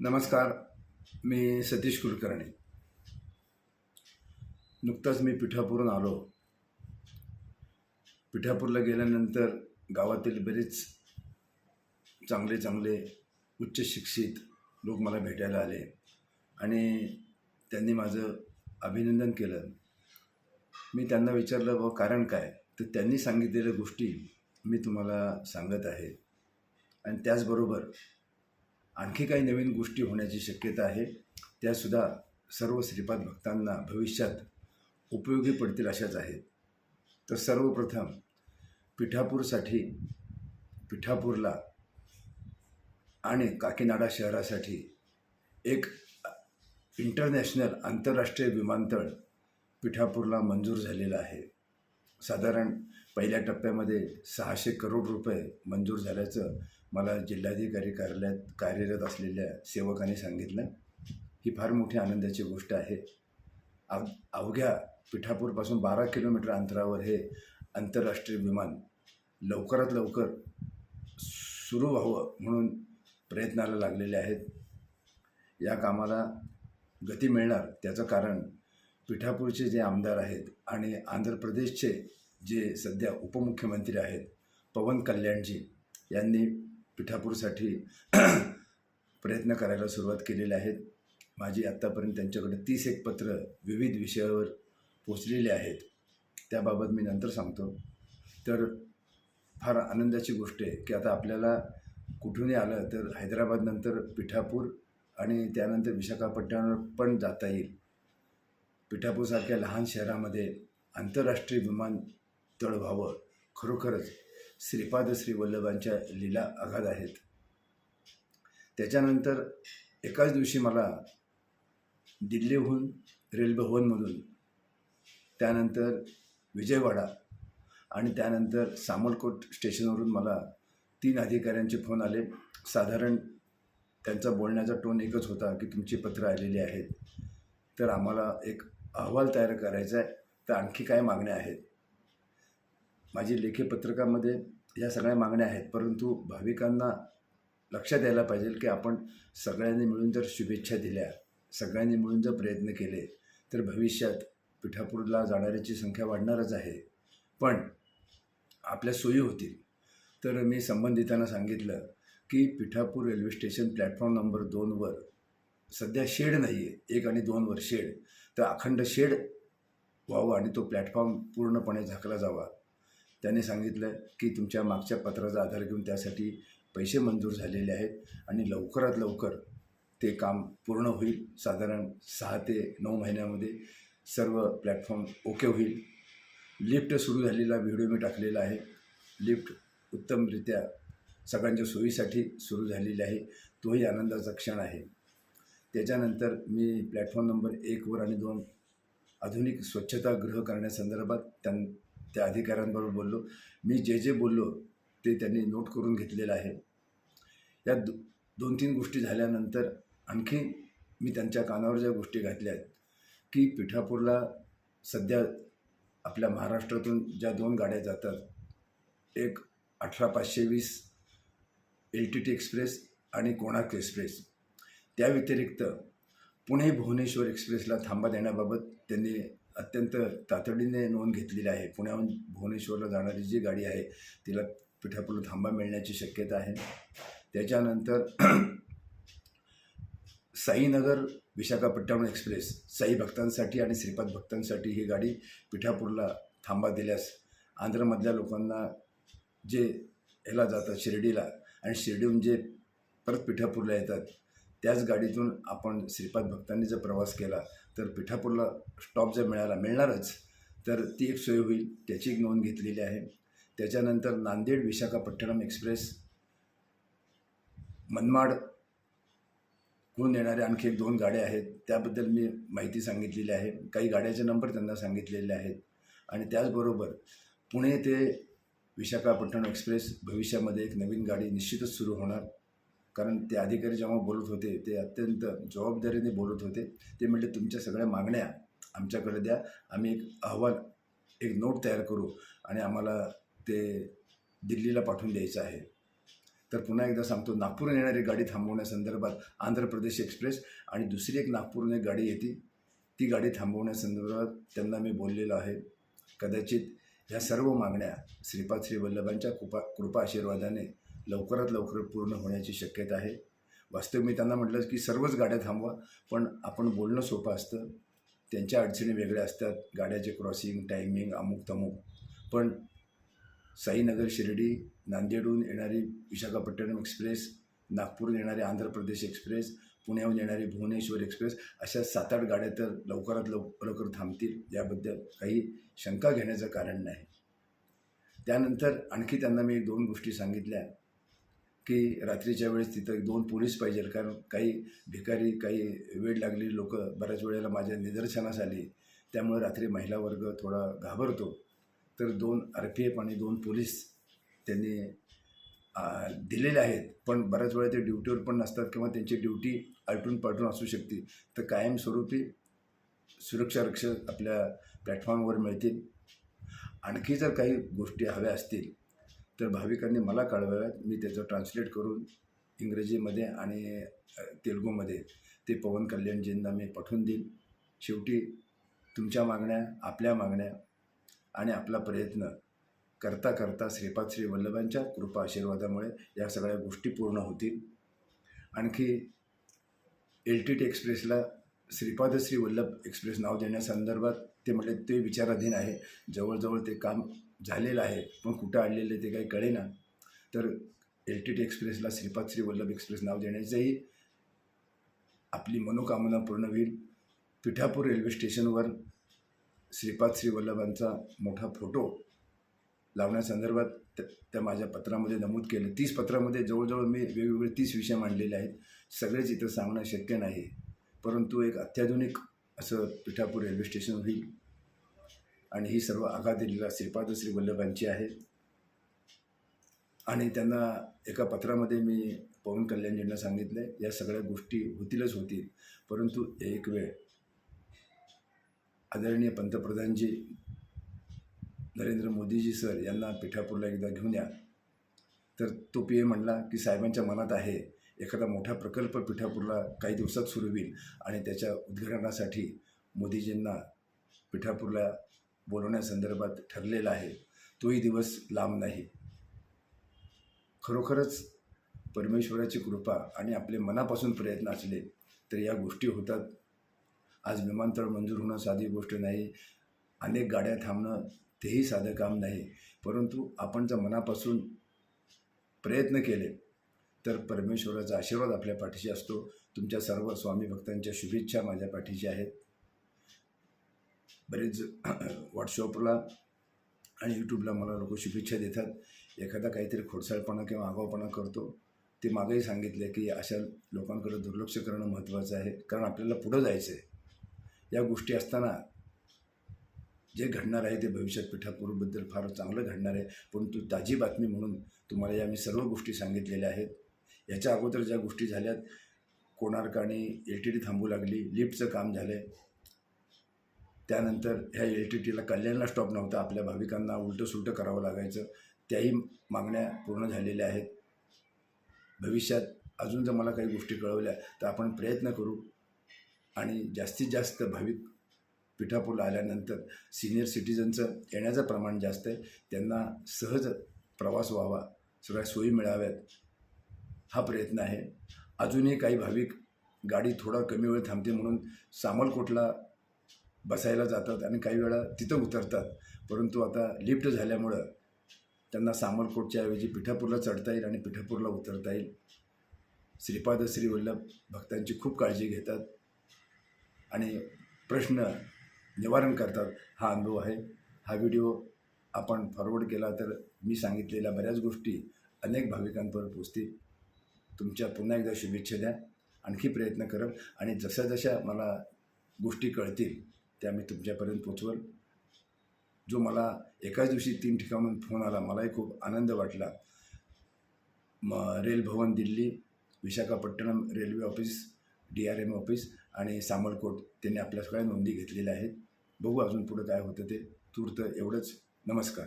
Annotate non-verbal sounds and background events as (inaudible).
नमस्कार मी सतीश कुलकर्णी. नुकताच मी पिठापूरहून आलो. पिठापूरला गेल्यानंतर गावातील बरेच चांगले चांगले उच्च शिक्षित लोक मला भेटायला आले आणि त्यांनी माझं अभिनंदन केलं. मी त्यांना विचारलं व कारण काय? तर त्यांनी सांगितलेल्या गोष्टी मी तुम्हाला सांगत आहे. आणि त्याचबरोबर आणखी काही नवीन गोष्टी होण्याची शक्यता आहे. त्यासुद्धा सर्व श्रीपाद भक्तांना भविष्यात उपयोगी पडतील अशाच आहेत. तर सर्वप्रथम पिठापूरसाठी पिठापूरला आणि काकीनाडा शहरासाठी एक इंटरनॅशनल आंतरराष्ट्रीय विमानतळ पिठापूरला मंजूर झालेलं आहे. साधारण पहिल्या टप्प्यामध्ये सहाशे करोड रुपये मंजूर झाल्याचं मला जिल्हाधिकारी कार्यालयात कार्यरत असलेल्या सेवकाने सांगितलं. ही फार मोठी आनंदाची गोष्ट आहे. अव अवघ्या पिठापूरपासून बारा किलोमीटर अंतरावर हे आंतरराष्ट्रीय विमान लवकरात लवकर सुरू व्हावं म्हणून प्रयत्नाला लागलेले आहेत. या कामाला गती मिळणार त्याचं कारण पिठापूरचे जे आमदार आहेत आणि आंध्र प्रदेशचे जे सध्या उपमुख्यमंत्री आहेत पवन कल्याणजी यांनी पिठापूरसाठी (clears throat) प्रयत्न करायला सुरुवात केलेली आहेत. माझी आत्तापर्यंत त्यांच्याकडे तीस एक पत्र विविध विषयावर पोचलेले आहेत. त्याबाबत मी नंतर सांगतो. तर फार आनंदाची गोष्ट आहे की आता आपल्याला कुठूनही आलं तर हैदराबादनंतर पिठापूर आणि त्यानंतर विशाखापट्टणम पण जाता येईल. पिठापूरसारख्या लहान शहरामध्ये आंतरराष्ट्रीय विमान तळ व्हावं खरोखरच श्रीपाद श्री वल्लभांच्या लीला आघात आहेत. त्याच्यानंतर एकाच दिवशी मला दिल्लीहून रेल्वेभवनमधून त्यानंतर विजयवाडा आणि त्यानंतर सामलकोट स्टेशनवरून मला तीन अधिकाऱ्यांचे फोन आले. साधारण त्यांचा बोलण्याचा टोन एकच होता की तुमची पत्रं आलेली आहेत. तर आम्हाला एक अहवाल तयार करायचा आहे. तर आणखी काय मागण्या आहेत? माझी लेखी पत्रकामध्ये या सगळ्या मागण्या आहेत. परंतु भाविकांना लक्षात यायला पाहिजे की आपण सगळ्यांनी मिळून जर शुभेच्छा दिल्या सगळ्यांनी मिळून जर प्रयत्न केले तर भविष्यात पिठापूरला जाणाऱ्याची संख्या वाढणारच आहे. पण आपल्या सोयी होतील. तर मी संबंधितांना सांगितलं की Pithapur railway station platform number दोनवर सध्या शेड नाही आहे एक आणि दोनवर शेड. तर अखंड शेड व्हावं आणि तो प्लॅटफॉर्म पूर्णपणे झाकला जावा. त्याने सांगितलं की तुमच्या मागच्या पत्राचा आधार घेऊन त्यासाठी पैसे मंजूर झालेले आहेत आणि लवकरात लवकर ते काम पूर्ण होईल. साधारण सहा ते नऊ महिन्यामध्ये सर्व प्लॅटफॉर्म ओके होईल. लिफ्ट सुरू झालेला व्हिडिओ मी टाकलेला आहे. लिफ्ट उत्तमरित्या सगळ्यांच्या सोयीसाठी सुरू झालेली आहे. तोही आनंदाचा क्षण आहे. त्याच्यानंतर मी प्लॅटफॉर्म नंबर एकवर आणि दोन आधुनिक स्वच्छतागृह करण्यासंदर्भात त्यां त्या अधिकाऱ्यांबरोबर बोललो. मी जे जे बोललो ते त्यांनी नोट करून घेतलेलं आहे. या दो दोन तीन गोष्टी झाल्यानंतर आणखी मी त्यांच्या कानावर ज्या गोष्टी घातल्या आहेत की पिठापूरला सध्या आपल्या महाराष्ट्रातून ज्या दोन गाड्या जातात एक अठरा पाचशे वीस एल टी टी एक्सप्रेस आणि कोणार्क एक्सप्रेस त्या व्यतिरिक्त पुणे भुवनेश्वर एक्सप्रेसला थांबा देण्याबाबत त्यांनी अत्यंत तातडीने नोंद घेतलेली आहे. पुण्याहून भुवनेश्वरला जाणारी जी गाडी आहे तिला पिठापूरला थांबा मिळण्याची शक्यता आहे. त्याच्यानंतर (clears throat) साईनगर विशाखापट्टणम एक्सप्रेस साई भक्तांसाठी आणि श्रीपाद भक्तांसाठी ही गाडी पिठापूरला थांबा दिल्यास आंध्रमधल्या लोकांना जे ह्याला जातात शिर्डीला आणि शिर्डीहून जे परत पिठापूरला येतात त्याच गाडीतून आपण श्रीपाद भक्तांनी जर प्रवास केला तर पिठापूरला स्टॉप जर मिळाला मिळणारच तर ती एक सोय होईल. त्याची एक नोंद घेतलेली आहे. त्याच्यानंतर नांदेड विशाखापट्टणम एक्सप्रेस मनमाड होऊन येणाऱ्या आणखी एक दोन गाड्या आहेत. त्याबद्दल मी माहिती सांगितलेली आहे. काही गाड्याचे नंबर त्यांना सांगितलेले आहेत. आणि त्याचबरोबर पुणे ते विशाखापट्टणम एक्सप्रेस भविष्यामध्ये एक नवीन गाडी निश्चितच सुरू होणार. कारण ते अधिकारी जेव्हा बोलत होते ते अत्यंत जबाबदारीने बोलत होते. ते म्हटले तुमच्या सगळ्या मागण्या आमच्याकडे द्या. आम्ही एक अहवाल एक नोट तयार करू आणि आम्हाला ते दिल्लीला पाठवून द्यायचं आहे. तर पुन्हा एकदा सांगतो नागपूरहून येणारी गाडी थांबवण्यासंदर्भात आंध्र प्रदेश एक्सप्रेस आणि दुसरी एक नागपूरहून एक गाडी येते. ती गाडी थांबवण्यासंदर्भात त्यांना मी बोललेलो आहे. कदाचित ह्या सर्व मागण्या श्रीपाद श्री वल्लभांच्या कृपा कृपा आशीर्वादाने लवकरात लवकर पूर्ण होण्याची शक्यता आहे. वास्तव मी त्यांना म्हटलं की सर्वच गाड्या थांबवा पण आपण बोलणं सोपं असतं. त्यांच्या अडचणी वेगळ्या असतात गाड्याचे क्रॉसिंग टायमिंग अमुक तमुक. पण साईनगर शिर्डी नांदेडहून येणारी विशाखापट्टणम एक्सप्रेस नागपूरहून येणारी आंध्र प्रदेश एक्सप्रेस पुण्याहून येणारी भुवनेश्वर एक्सप्रेस अशा सात आठ गाड्या तर लवकरात लव लवकर थांबतील. याबद्दल काही शंका घेण्याचं कारण नाही. त्यानंतर आणखी त्यांना मी दोन गोष्टी सांगितल्या. की रात्रीच्या वेळेस तिथं दोन पोलीस पाहिजे कारण काही भिकारी काही वेळ लागलेली लोक बऱ्याच वेळेला माझ्या निदर्शनास आली. त्यामुळे रात्री महिला वर्ग थोडा घाबरतो. तर दोन आर पी एफ आणि दोन पोलीस त्यांनी दिलेले आहेत. पण बऱ्याच वेळा ते ड्युटीवर पण नसतात किंवा त्यांची ड्युटी आलटून पालटून असू शकते. तर कायमस्वरूपी सुरक्षा रक्षक आपल्या प्लॅटफॉर्मवर मिळतील. आणखी जर काही गोष्टी हव्या असतील तर भाविकांनी मला कळवाव्यात मी त्याचं ट्रान्सलेट करून इंग्रजीमध्ये आणि तेलगूमध्ये तेलुगूमध्ये ते पवन कल्याणजींना मी पाठवून देईन. शेवटी तुमच्या मागण्या आपल्या मागण्या आणि आपला प्रयत्न करता करता श्रीपाद श्री वल्लभांच्या कृपा आशीर्वादामुळे या सगळ्या गोष्टी पूर्ण होतील. आणखी एल टी टी एक्सप्रेसला श्रीपाद श्री वल्लभ एक्सप्रेस नाव देण्यासंदर्भात ते म्हटले ते विचाराधीन आहे. जवळजवळ ते काम झालेलं आहे पण कुठं आणलेलं ते काही कळेना. तर एल टी टी एक्सप्रेसला श्रीपाद श्री वल्लभ एक्सप्रेस नाव देण्याचंही आपली मनोकामना पूर्ण होईल. पिठापूर रेल्वे स्टेशनवर श्रीपाद श्री वल्लभांचा मोठा फोटो लावण्यासंदर्भात त्या त्या माझ्या पत्रामध्ये नमूद केलं. तीस पत्रामध्ये जवळजवळ मी वेगवेगळे तीस विषय मांडलेले आहेत. सगळेच इथं सांगणं शक्य नाही. परंतु एक अत्याधुनिक असं पिठापूर रेल्वे स्टेशन होईल. आणि ही सर्व आघादीला श्रीपाद श्री वल्लभांची आहे. आणि त्यांना एका पत्रामध्ये मी पवन कल्याणजींना सांगितलं आहे या सगळ्या गोष्टी होतीलच होतील परंतु एक वेळ. आदरणीय पंतप्रधानजी नरेंद्र मोदीजी सर यांना पिठापूरला एकदा घेऊन या. तर तो पी ए म्हणला की साहेबांच्या मनात आहे एखादा मोठा प्रकल्प पिठापूरला काही दिवसात सुरू होईल आणि त्याच्या उद्घाटनासाठी मोदीजींना पिठापूरला बोलवण्यासंदर्भात ठरलेला आहे. तोही दिवस लांब नाही. खरोखरच परमेश्वराची कृपा आणि आपले मनापासून प्रयत्न असले तर या गोष्टी होतात. आज विमानतळ मंजूर होणं साधी गोष्ट नाही. अनेक गाड्या थांबणं तेही साधं काम नाही. परंतु आपण जर मनापासून प्रयत्न केले तर परमेश्वराचा आशीर्वाद आपल्या पाठीशी असतो. तुमच्या सर्व स्वामी भक्तांच्या शुभेच्छा माझ्या पाठीशी आहेत. बरेच व्हॉट्सअपला आणि यूट्यूबला मला लोक शुभेच्छा देतात. एखादा काहीतरी खोडसाळपणा किंवा आगाऊपणा करतो ते मागेही सांगितले की अशा लोकांकडे दुर्लक्ष करणं महत्त्वाचं आहे. कारण आपल्याला पुढं जायचं आहे. या गोष्टी असताना जे घडणार आहे ते भविष्यात पिठापूरबद्दल फार चांगलं घडणार आहे. परंतु ताजी बातमी म्हणून तुम्हाला या मी सर्व गोष्टी सांगितलेल्या आहेत. याच्या अगोदर ज्या गोष्टी झाल्यात कोणार्क आणि एल टी डी थांबू लागली लिफ्टचं काम झालं आहे त्यानंतर ह्या एल टी टीला कल्याणला स्टॉप नव्हता. आपल्या भाविकांना उलटं सुलटं करावं लागायचं. त्याही मागण्या पूर्ण झालेल्या आहेत. भविष्यात अजून जर मला काही गोष्टी कळवल्या तर आपण प्रयत्न करू. आणि जास्तीत जास्त भाविक पिठापूरला आल्यानंतर सिनियर सिटीजनचं येण्याचं प्रमाण जास्त आहे. त्यांना सहज प्रवास व्हावा सगळ्या सोयी मिळाव्यात. हा प्रयत्न आहे. अजूनही काही भाविक गाडी थोडा कमी वेळ थांबते म्हणून सामलकोटला बसायला जातात आणि काही वेळा तिथं उतरतात. परंतु आता लिफ्ट झाल्यामुळं त्यांना सामरकोटच्या ऐवजी पिठापूरला चढता येईल आणि पिठापूरला उतरता येईल. श्रीपाद श्री वल्लभ भक्तांची खूप काळजी घेतात आणि प्रश्न निवारण करतात. हा अनुभव आहे. हा व्हिडिओ आपण फॉरवर्ड केला तर मी सांगितलेल्या बऱ्याच गोष्टी अनेक भाविकांपर्यंत पोचतील. तुमच्या पुन्हा एकदा शुभेच्छा द्या. आणखी प्रयत्न करत आणि जशा जशा मला गोष्टी कळतील त्या मी तुमच्यापर्यंत पोचवल. जो मला एकाच दिवशी तीन ठिकाणून फोन आला मलाही खूप आनंद वाटला. म Rail Bhavan Delhi Visakhapatnam railway office D R M office आणि सामरकोट त्यांनी आपल्या सगळ्या नोंदी घेतलेल्या आहेत. बघू अजून पुढं काय होतं ते. तूर्त एवढंच. नमस्कार.